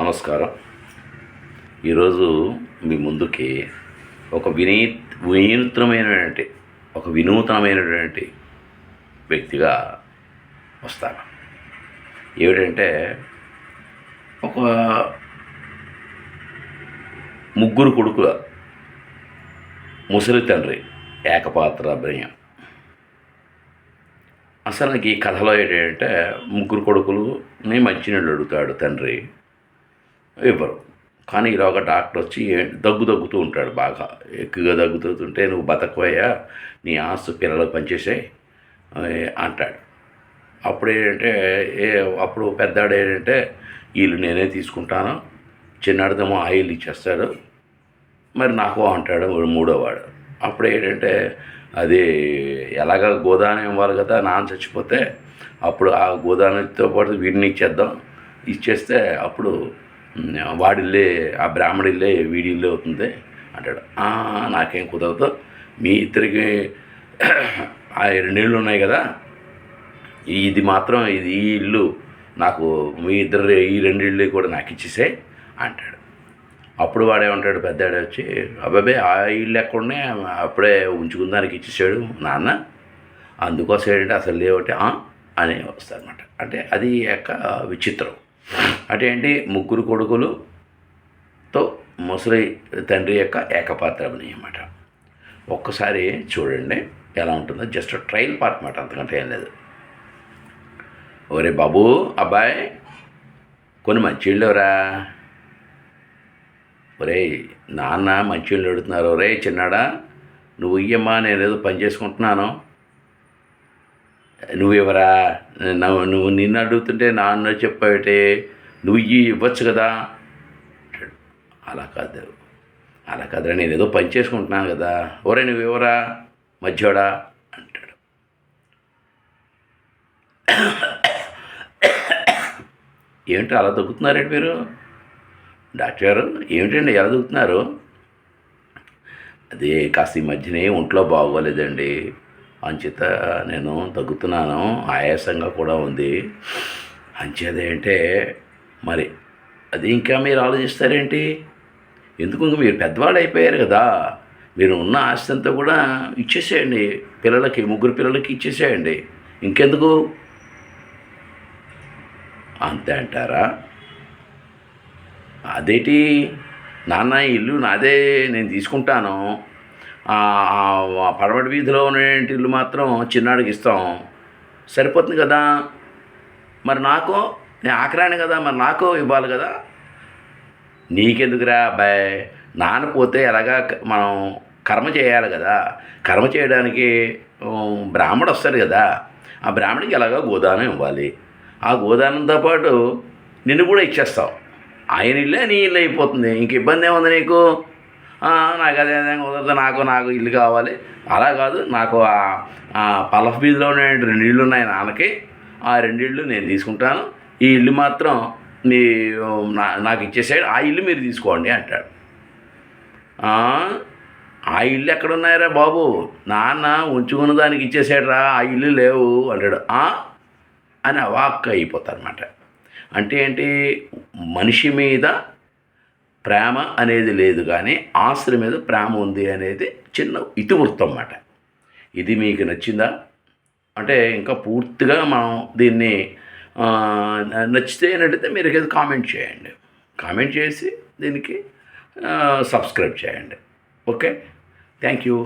నమస్కారం. ఈరోజు మీ ముందుకి ఒక వినీ వినూత్నమైనటువంటి ఒక వినూతనమైనటువంటి వ్యక్తిగా వస్తాను. ఏమిటంటే ఒక ముగ్గురు కొడుకుల ముసలి తండ్రి ఏకపాత్ర అభినయం అసలు నాకు ఈ కథలో ఏంటంటే ముగ్గురు కొడుకులు మంచినీళ్ళు అడుగుతాడు తండ్రి. ఇవ్వరు కానీ ఈలోగా డాక్టర్ వచ్చి దగ్గు దగ్గుతూ ఉంటాడు బాగా. ఎక్కువగా దగ్గుతుంటే నువ్వు బతకపోయా నీ ఆస్తు పిల్లలకు పనిచేసే అంటాడు. అప్పుడు ఏంటంటే ఏ అప్పుడు పెద్దాడు ఏంటంటే వీళ్ళు నేనే తీసుకుంటాను చిన్నాడిదేమో ఆయిల్ ఇచ్చేస్తాడు మరి నాకు అంటాడు మూడోవాడు. అప్పుడు ఏంటంటే అది ఎలాగ గోదానం ఇవ్వాలి కదా నాన్న చచ్చిపోతే అప్పుడు ఆ గోదానంతో పాటు వీడిని ఇచ్చేద్దాం ఇచ్చేస్తే అప్పుడు వాడిల్లే ఆ బ్రాహ్మడిల్లే వీడిల్లే వీడి అవుతుంది అంటాడు నాకేం కుదరదు. మీ ఇద్దరికి ఆ రెండేళ్ళు ఉన్నాయి కదా. ఇది మాత్రం ఇది ఈ ఇల్లు. నాకు మీ ఇద్దరు ఈ రెండిళ్ళు కూడా నాకు ఇచ్చేసే అంటాడు. అప్పుడు వాడేమంటాడు పెద్దాడు వచ్చి అబ్బాబే ఆ ఇల్లు ఎక్కడనే అప్పుడే ఉంచుకుందానికి ఇచ్చేసాడు నాన్న. అందుకోసం ఏంటంటే అసలు లేవంటే అని వస్తారనమాట అంటే అది యొక్క విచిత్రం. అటేంటి ఏంటి ముగ్గురు కొడుకులుతో ముసలి తండ్రి యొక్క ఏకపాత్ర అనమాట ఒక్కసారి చూడండి ఎలా ఉంటుందో. జస్ట్ ట్రైల్ పార్ట్ మాట అంతకంటే ఏం లేదు. ఒరే బాబు అబ్బాయి కొన్ని మంచిళ్ళురా ఒరే నాన్న మంచిళ్ళు అడుగుతున్నారు ఒరే చిన్నాడా నువ్వు ఇయ్యమ్మా నేను ఏదో పని చేసుకుంటున్నాను. నువ్వెవరా? నువ్వు నువ్వు నిన్ను అడుగుతుంటే నాన్న చెప్పావుటే నువ్వు ఇవ్వచ్చు కదా? అంటాడు. అలా కాదు అలా కాదురా నేను ఏదో పని చేసుకుంటున్నాను కదా. ఒరే నువ్వెవరా? మధ్యోడా అంటాడు. ఏమిటి అలా తగ్గుతున్నారండి మీరు? డాక్టర్ గారు ఏమిటండి ఎలా తగ్గుతున్నారు? అదే కాస్త ఈ మధ్యనే ఒంట్లో బాగోలేదండి. అంచేత నేను తగ్గుతున్నాను ఆయాసంగా కూడా ఉంది. అంచేదేంటే మరి అది ఇంకా మీరు ఆలోచిస్తారేంటి? ఎందుకు మీరు పెద్దవాళ్ళు అయిపోయారు కదా. మీరు ఉన్న ఆస్తి అంతా కూడా ఇచ్చేసేయండి. పిల్లలకి ముగ్గురు పిల్లలకి ఇచ్చేసేయండి. ఇంకెందుకు? అంతే అంటారా? అదేటి? నాన్న ఇల్లు నాదే నేను తీసుకుంటాను. పడమటి వీధిలో ఉన్న ఇల్లు మాత్రం చిన్నాడికి ఇస్తాం. సరిపోతుంది కదా? మరి నాకు నేను ఆఖరాని కదా మరి నాకు ఇవ్వాలి కదా? నీకెందుకురా అబ్బాయి? నాన్న పోతే ఎలాగా మనం కర్మ చేయాలి కదా? కర్మ చేయడానికి బ్రాహ్మడు వస్తాడు కదా? ఆ బ్రాహ్మడికి ఎలాగో గోదానం ఇవ్వాలి. ఆ గోదానంతో పాటు నిన్ను కూడా ఇచ్చేస్తావు ఆయన ఇల్లే నీ ఇల్లు అయిపోతుంది. ఇంక ఇబ్బంది ఏముంది నీకు? నాకు అదే కుదరదు నాకు నాకు ఇల్లు కావాలి. అలా కాదు నాకు ఆ ఆ బీదిలో ఉన్న రెండు ఇళ్ళు ఉన్నాయి నాన్నకి. ఆ రెండు ఇళ్ళు నేను తీసుకుంటాను. ఈ ఇల్లు మాత్రం మీ నా నాకు ఇచ్చేసాడు ఆ ఇల్లు మీరు తీసుకోండి అంటాడు. "ఆ, ఇల్లు ఎక్కడ ఉన్నాయరా బాబు? నాన్న ఉంచుకున్న దానికి ఇచ్చేసాడురా ఆ ఇల్లు లేవు అంటాడు. "ఆ?" అని అవాక్క అయిపోతారనమాట అంటే ఏంటి? మనిషి మీద ప్రేమ అనేది లేదు కానీ ఆస్తుల మీద ప్రేమ ఉంది అనేది చిన్న ఇతివృత్తం అన్నమాట. ఇది మీకు నచ్చిందా? అంటే ఇంకా పూర్తిగా మనం దీన్ని నచ్చితే ఏంటంటే మీరు ఏదో కామెంట్ చేయండి. కామెంట్ చేసి దీనికి సబ్స్క్రైబ్ చేయండి. ఓకే? Thank you.